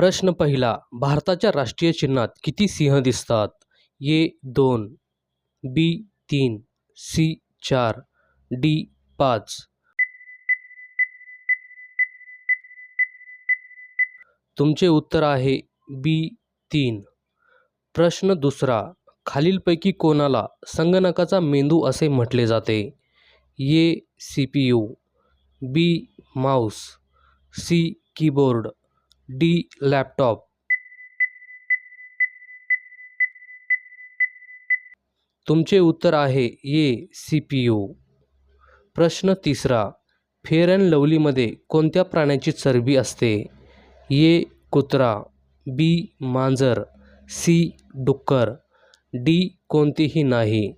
प्रश्न पहिला भारताच्या राष्ट्रीय चिन्हात किती सिंह दिसतात? ए दोन बी तीन सी चार डी पाच. तुमचे उत्तर आहे बी तीन. प्रश्न दुसरा खालीलपैकी कोणाला संगणकाचा मेंदू असे म्हटले जाते? A C P U B mouse C keyboard. D laptop. तुमचे उत्तर आहे ए सी पी यू. प्रश्न तिसरा फेअर अँड लवलीमध्ये कोणत्या प्राण्याची चरबी असते? ए कुत्रा. बी मांजर. सी डुक्कर. डी कोणतीही नाही.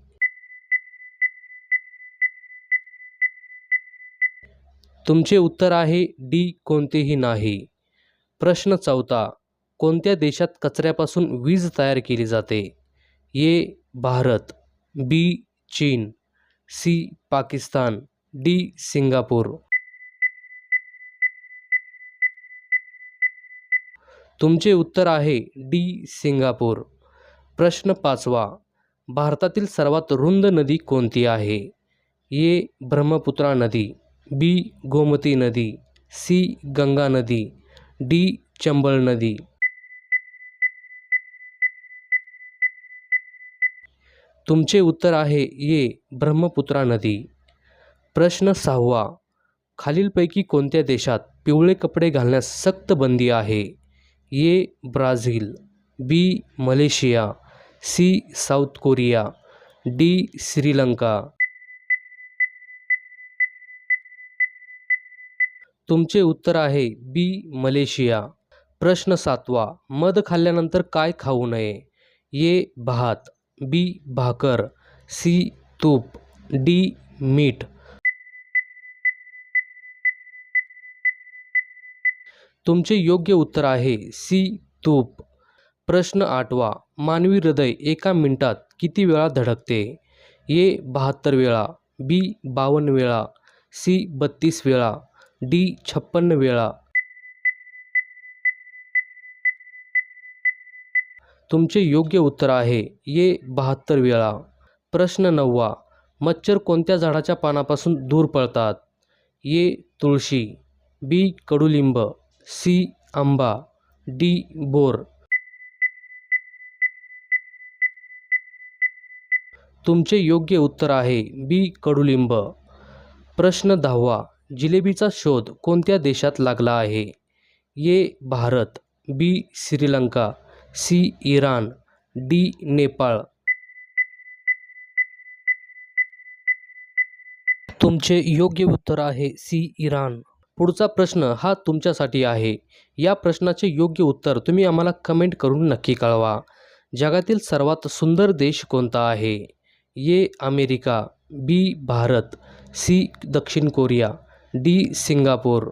तुमचे उत्तर आहे डी कोणतेही नाही. प्रश्न चौथा कोणत्या देशात कचऱ्यापासून वीज तयार केली जाते? ए. भारत बी. चीन सी. पाकिस्तान डी. सिंगापूर. तुमचे उत्तर आहे डी. सिंगापूर. प्रश्न पाचवा. भारतातील सर्वात रुंद नदी कोणती आहे? ए. ब्रह्मपुत्रा नदी बी. गोमती नदी सी. गंगा नदी डी चंबळ नदी. तुमचे उत्तर आहे ये ब्रह्मपुत्रा नदी. प्रश्न सहावा. खालीलपैकी कोणत्या देशात पिवळे कपडे घालण्यास सक्त बंदी आहे? A Brazil B Malaysia C South Korea D Sri Lanka. तुमचे उत्तर आहे बी मलेशिया. प्रश्न सातवा मध खाल्ल्यानंतर काय खाऊ नये? ए भात. बी भाकर. सी तूप. डी मीठ. तुमचे योग्य उत्तर आहे सी तूप. प्रश्न आठवा मानवी हृदय एका मिनिटात किती वेळा धडकते? ए बहात्तर वेळा. बी बावन्न वेळा. सी बत्तीस वेळा. डी छप्पन्न वेळा. तुमचे योग्य उत्तर आहे ये बहात्तर वेळा. प्रश्न नववा मच्छर कोणत्या झाडाच्या पानापासून दूर पळतात? ये तुळशी बी कडुलिंब सी आंबा डी बोर. तुमचे योग्य उत्तर आहे बी कडुलिंब. प्रश्न दहावा जिलेबीचा शोध कोणत्या देशात लागला आहे? A. Bharat B Sri Lanka C Iran D Nepal. तुमचे योग्य उत्तर आहे सी इराण. पुढचा प्रश्न हा तुमच्यासाठी आहे. या प्रश्नाचे योग्य उत्तर तुम्ही आम्हाला कमेंट करून नक्की कळवा. जगातील सर्वात सुंदर देश कोणता आहे? A. America B Bharat C दक्षिण कोरिया. D Singapore